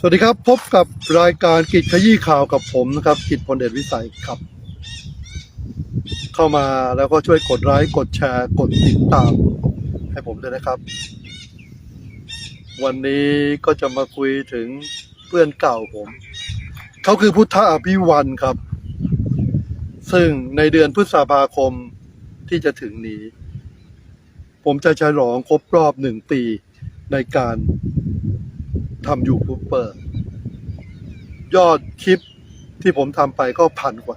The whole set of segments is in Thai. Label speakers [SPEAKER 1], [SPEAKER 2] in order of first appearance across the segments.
[SPEAKER 1] สวัสดีครับพบกับรายการกิจขยี้ข่าวกับผมนะครับกิจพลเดชวิสัยครับ เข้ามาแล้วก็ช่วยกดไลค์กดแชร์ กดติดตาม ให้ผมด้วยนะครับ วันนี้ก็จะมาคุยถึงเพื่อนเก่าผม เขาคือพุทธอภิวันครับ ซึ่งในเดือนพฤษภาคมที่จะถึงนี้ ผมจะฉลองครบรอบหนึ่งปีในการ ทำยูทูบเบอร์ยอดคลิปที่ผมทำไปก็พันกว่า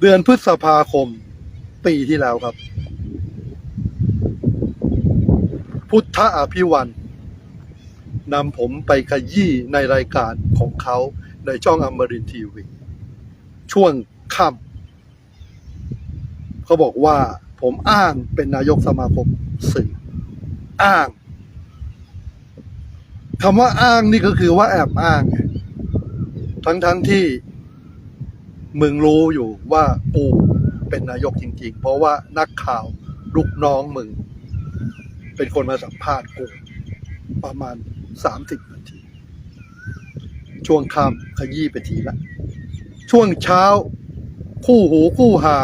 [SPEAKER 1] เดือนพฤษภาคมปีที่แล้วครับ พุทธอภิวันนำผมไปขยี้ในรายการของเขาในช่องอมรินทีวี ช่วงค่ำเขาบอกว่าผมอ้างเป็นนายกสมาคมสื่ออ้าง คำว่าอ้างนี่ก็คือว่าแอบอ้างไงทั้งทั้งๆที่มึงรู้อยู่ว่ากูเป็นนายกจริง ๆ เพราะว่านักข่าวลูกน้องมึง เป็นคนมาสัมภาษณ์กูประมาณสามสิบนาที ช่วงค่ำขยี้ไปทีละ ช่วงเช้า คู่หูคู่หา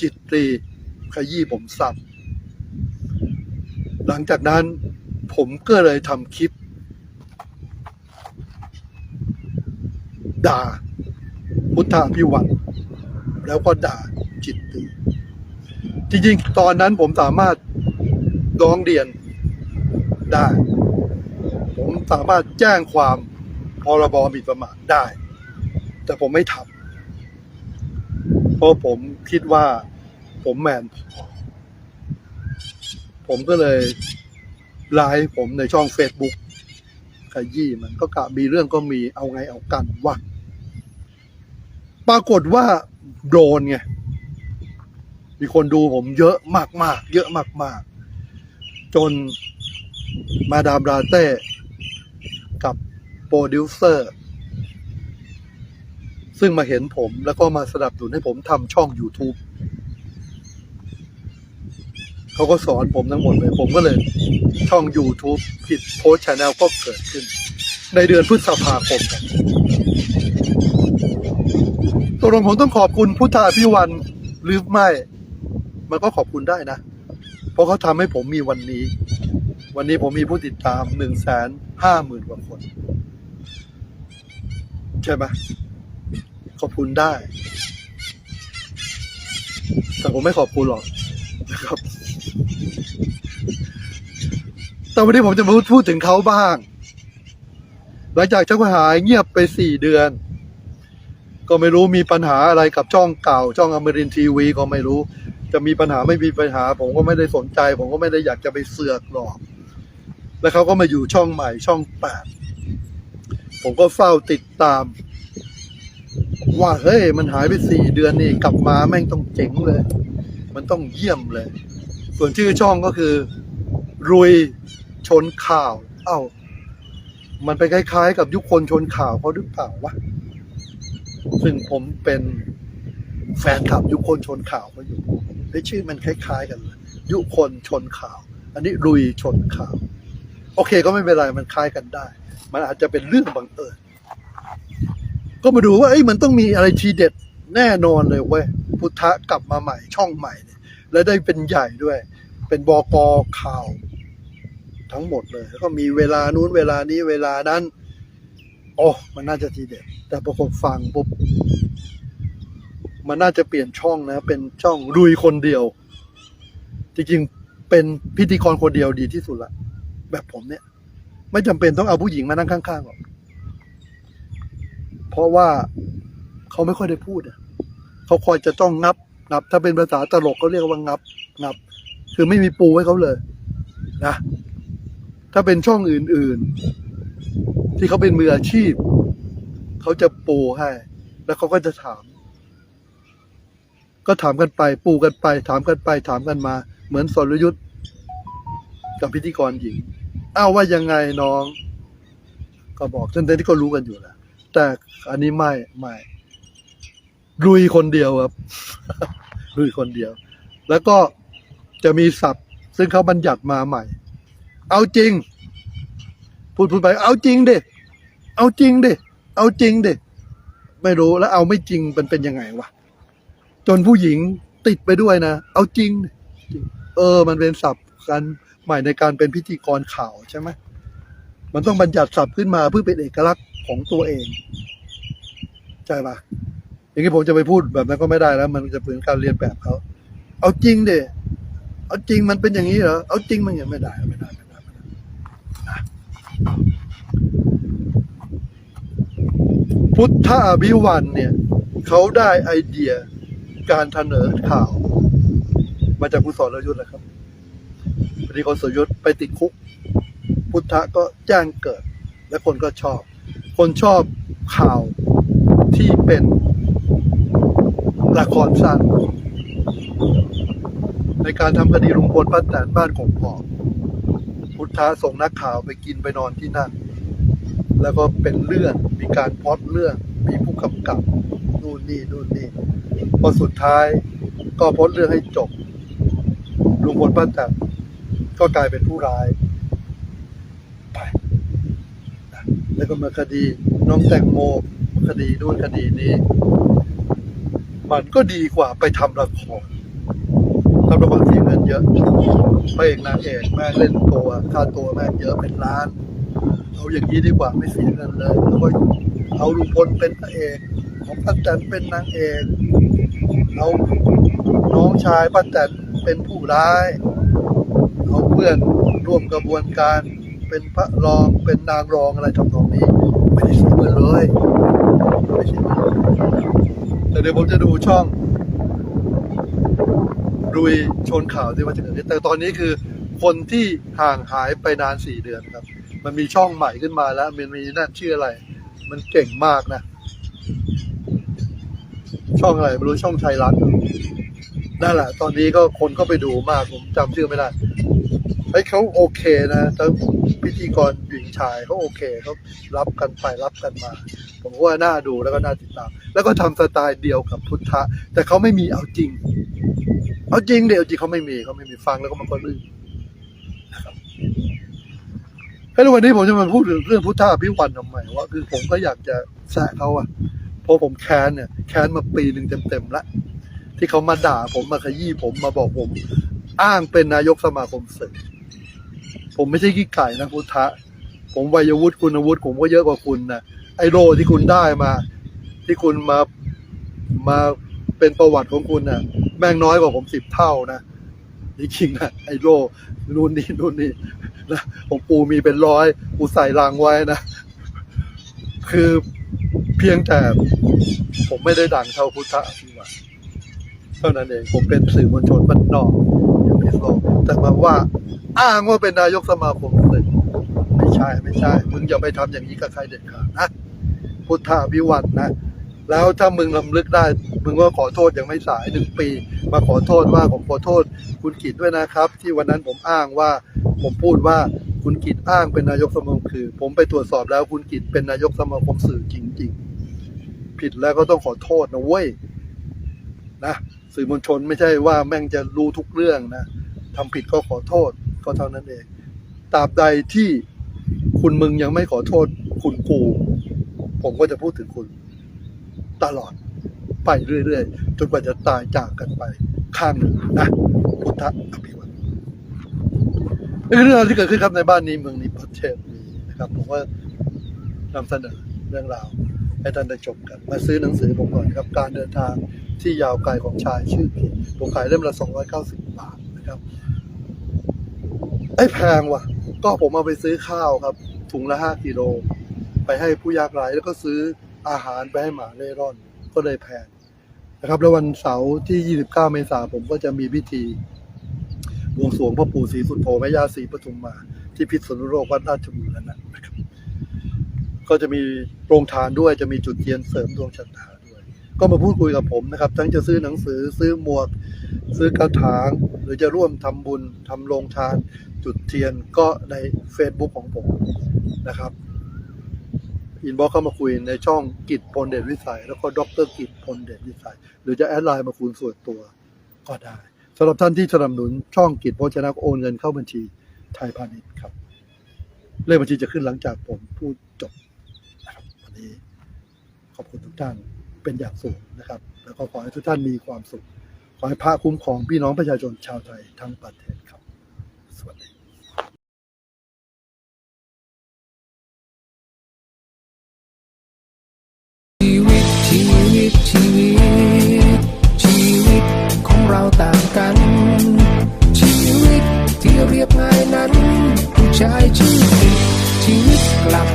[SPEAKER 1] จิตตรีขยี้ผมซ้ำหลังจากนั้นผมก็เลยทำคลิป ด่าพุทธาพิวันแล้วก็ด่าจิตตรีจริงๆ ตอนนั้นผมสามารถร้องเรียนได้ ผมสามารถแจ้งความพรบหมิ่นประมาทได้ แต่ผมไม่ทำเพราะผมคิดว่าผมแมน ผมก็เลยไลฟ์ผมในช่อง Facebook ขยี้มันก็กะมีเรื่องก็มีเอาไงเอากันว่าปรากฏว่าโดนไงมีคนดูผมเยอะมากๆ เยอะมากๆ จนมาดามราเต้กับโปรดิวเซอร์ ซึ่งมาเห็นผมแล้วก็มาสนับสนุนให้ผมทำช่อง YouTube เขาก็สอนผมทั้งหมดเลย ผมก็เลยช่อง YouTube ผิดโพสช n แนลก็เกิดขึ้น ในเดือนพฤษภาคมครับตกลงผมต้องขอบคุณพุทธาพิวันหรือไม่ มันก็ขอบคุณได้นะ เพราะเขาทำให้ผมมีวันนี้ วันนี้ผมมีผู้ติดตามหนึ่งแสนห้าหมื่นกว่าคน ใช่ไหมขอบคุณได้ แต่ผมไม่ขอบคุณหรอกนะครับ แต่วันนี้ผมจะมาพูดถึงเขาบ้าง หลังจากชักหายเงียบไปสี่เดือน ก็ไม่รู้มีปัญหาอะไรกับช่องเก่า ช่องอมรินทีวีก็ไม่รู้ จะมีปัญหาไม่มีปัญหา ผมก็ไม่ได้สนใจ ผมก็ไม่ได้อยากจะไปเสือกหรอก แล้วเขาก็มาอยู่ช่องใหม่ช่องแปดผมก็เฝ้าติดตาม ว่าเฮ้ยมันหายไปสี่เดือนนี่กลับมาแม่งต้องเจ๋งเลย มันต้องเยี่ยมเลย ส่วนชื่อช่องก็คือ รุยชนข่าว เอ้า มันไปคล้ายๆ กับยุคคนชนข่าวเขาหรือเปล่าวะซึ่งผมเป็นแฟนคลับยุคคนชนข่าวเขาอยู่ไอ้ชื่อมันคล้ายๆ กันเลยยุคคนชนข่าว อันนี้รุยชนข่าว โอเคก็ไม่เป็นไรมันคล้ายกันได้ มันอาจจะเป็นเรื่องบังเอิญก็มาดูว่าเอ้ยมันต้องมีอะไรทีเด็ดแน่นอนเลยเว้ยพุทธะกลับมาใหม่ช่องใหม่เนี่ย และได้เป็นใหญ่ด้วย เป็นบกข่าวทั้งหมดเลย แล้วก็มีเวลานู้นเวลานี้เวลานั้น โอ้มันน่าจะทีเด็ด แต่ปรากฏฟังปุ๊บมันน่าจะเปลี่ยนช่องนะ เป็นช่องลุยคนเดียว จริงๆเป็นพิธีกรคนเดียวดีที่สุดละแบบผมเนี่ย ไม่จำเป็นต้องเอาผู้หญิงมานั่งข้างๆหรอกเพราะว่าเขาไม่ค่อยได้พูดเขาคอยจะต้องงับ งับ ถ้าเป็นภาษาตลกเขาเรียกว่างับ งับ คือไม่มีปูให้เขาเลยนะถ้าเป็นช่องอื่นๆ ที่เขาเป็นมืออาชีพ เขาจะปูให้ แล้วเขาก็จะถาม ก็ถามกันไป ปูกันไป ถามกันไป ถามกันมา เหมือนสรยุทธ์กับพิธีกรหญิงอ้าวว่ายังไงน้อง ก็บอกจนที่ก็รู้กันอยู่แล้วแต่อันนี้ไม่ไม่ลุยคนเดียวครับ ลุยคนเดียว แล้วก็จะมีศัพท์ ซึ่งเขาบัญญัติมาใหม่ เอาจริง พูดพูดไป เอาจริงดิเอาจริงดิเอาจริงดิไม่รู้แล้วเอาไม่จริงมันเป็นยังไงวะจนผู้หญิงติดไปด้วยนะ เอาจริง เออ มันเป็นศัพท์การใหม่ในการเป็นพิธีกรข่าวใช่ไหมมันต้องบัญญัติศัพท์ขึ้นมาเพื่อเป็นเอกลักษณ์ของตัวเองใช่ปะ อย่างนี้ผมจะไปพูดแบบนั้นก็ไม่ได้แล้ว มันจะเป็นการเรียนแบบเขาเอาจริงเดิเอาจริงมันเป็นอย่างนี้เหรอเอาจริงมันอย่างไม่ได้ไม่ได้ไม่ได้ไม่ได้นะพุทธอภิวันเนี่ยเขาได้ไอเดียการเสนอข่าว มาจากคุณสรยุทธ์นะครับพอดีคุณสรยุทธ์ไปติดคุก พุทธะก็แจ้งเกิด และคนก็ชอบ คนชอบข่าวที่เป็น ละครสั้นในการทำคดีลุงพลป้าแตนบ้านของพ่อพุทธะส่งนักข่าวไปกินไปนอนที่นั่น แล้วก็เป็นเรื่องมีการพอดเรื่องมีผู้กำกับนู่นนี่นู่นนี่พอสุดท้ายก็พล็อดเรื่องให้จบลุงพลป้าแตนก็กลายเป็นผู้ร้ายไปแล้วก็มาคดีน้องแตงโมคดีนู่นคดีนี้ มันก็ดีกว่าไปทำละครทำละครเสียเงินเยอะพระเอกนางเอกแม่งเล่นตัวค่าตัวแม่งเยอะเป็นล้าน เอาอย่างนี้ดีกว่าไม่เสียเงินเลยแล้วก็เอาลุงพลเป็นพระเอก ของป้าแตนเป็นนางเอกเอาน้องชายป้าแตนเป็นผู้ร้าย เอาเพื่อนร่วมกระบวนการเป็นพระรองเป็นนางรองอะไรทำนองนี้ ไม่ได้เสียเงินเลยไม่เสียเงิน แต่เดี๋ยวผมจะดูช่องรุยชนข่าวที่ว่าจะเกิดขึ้นแต่ตอนนี้คือคนที่ห่างหายไปนานสี่เดือนครับ มันมีช่องใหม่ขึ้นมาแล้ว มันมีนั่นชื่ออะไร มันเก่งมากนะ ช่องอะไรไม่รู้ช่องไทยรัฐนั่นแหละ ตอนนี้ก็คนก็ไปดูมากผมจำชื่อไม่ได้เฮ้เขาโอเคนะทั้งพิธีกรหญิงชายเขาโอเคเขารับกันไปรับกันมา ผมว่าน่าดูแล้วก็น่าติดตาม แล้วก็ทำสไตล์เดียวกับพุทธะ แต่เขาไม่มีเอาจริง เอาจริงเดี๋ยวจริงเขาไม่มีเขาไม่มีฟังแล้วก็มันก็ลื่นนะครับให้รู้วันนี้ผมจะมาพูดถึงเรื่องพุทธะอภิวันทำไมว่าคือผมก็อยากจะแซะเขาอะเพราะผมแค้นเนี่ยแค้นมาปีหนึ่งเต็มๆแล้วที่เขามาด่าผมมาขยี้ผมมาบอกผม อ้างเป็นนายกสมาคมสื่อผมไม่ใช่ขี้ไก่นะพุทธะผมวัยวุฒิคุณวุฒิผมก็เยอะกว่าคุณนะ ไอโรที่คุณได้มา ที่คุณมามาเป็นประวัติของคุณนะ่ะ แม่งน้อยกว่าผมสิบเท่านะจริงๆนะไอโรนู่นนี่นู่นนี่นะผมปูมีเป็นร้อยปูใส่รางไว้นะ คือเพียงแต่ผมไม่ได้ดังเท่าพุทธะอภิวัตเท่านั้นเองผมเป็นสื่อมวลชนบ้านนอกอย่างพิโลแต่มาว่า อ้างว่าเป็นนายกสมาคมสื่อ ใช่ไม่ใช่ มึงอย่าไปทำอย่างนี้กับใครเด็ดขาดนะ พุทธาพิวัตนะ แล้วถ้ามึงลำลึกได้ มึงก็ขอโทษยังไม่สายหนึ่งปี มาขอโทษว่าผมขอโทษ คุณกิตด้วยนะครับ ที่วันนั้นผมอ้างว่า ผมพูดว่าคุณกิตอ้างเป็นนายกสมาคมคือ ผมไปตรวจสอบแล้วคุณกิตเป็นนายกสมาคมสื่อจริง ๆ ผิดแล้วก็ต้องขอโทษนะเว้ยนะสื่อมวลชนไม่ใช่ว่าแม่งจะรู้ทุกเรื่องนะทำผิดก็ขอโทษก็เท่านั้นเองตราบใดที่ คุณมึงยังไม่ขอโทษคุณกู ผมก็จะพูดถึงคุณ ตลอดไปเรื่อยๆ จนกว่าจะตายจากกันไป ข้างหนึ่งนะ พุทธอภิวัตเรื่องราวที่เกิดขึ้นครับในบ้านนี้เมืองนี้ประเทศนี้นะครับ ผมว่านำเสนอเรื่องราวให้ท่านได้ชมกัน มาซื้อหนังสือผมก่อนครับ การเดินทางที่ยาวไกลของชายชื่อพีผมขายเล่มละ 290 บาทนะครับ ไอ้แพงว่ะ ก็ผมเอาไปซื้อข้าวครับ ถุงละห้ากิโล ไปให้ผู้ยากไร้แล้วก็ซื้ออาหารไปให้หมาเร่ร่อนก็เลยแพงนะครับ แล้ววันเสาร์ที่ 29 เมษายนผมก็จะมีพิธีบวงสรวงพ่อปู่ศรีสุโธแม่ย่าศรีปทุมมา ที่พิษณุโลกวัดราชบุรณะนะครับ ก็จะมีโรงทานด้วยจะมีจุดเทียนเสริมดวงชะตา ก็มาพูดคุยกับผมนะครับ ทั้งจะซื้อหนังสือซื้อหมวก ซื้อกระถาง หรือจะร่วมทำบุญทำโรงทาน จุดเทียนก็ใน Facebook ของผมนะครับอินบ็อกเข้ามาคุยในช่องกิจพลเดชวิสัย แล้วก็ดรกิจพลเดชวิสัย หรือจะแอดไลน์มาคุยส่วนตัวก็ได้สำหรับท่านที่สนับสนุนช่องกิจโภชนะก็โอนเงินเข้าบัญชีไทยพาณิชย์ครับ เลขบัญชีจะขึ้นหลังจากผมพูดจบนะครับวันนี้ขอบคุณทุกท่าน เป็นอย่างสูงนะครับ แล้วก็ขอให้ทุกท่านมีความสุข ขอให้พระคุ้มครองพี่น้องประชาชนชาวไทยทั้งประเทศครับ สวัสดี
[SPEAKER 2] ชีวิตชีวิตชีวิต ชีวิตของเราต่างกัน ชีวิตที่เรียบง่ายนั้นผู้ชายชื่อผิดชีวิตกลับ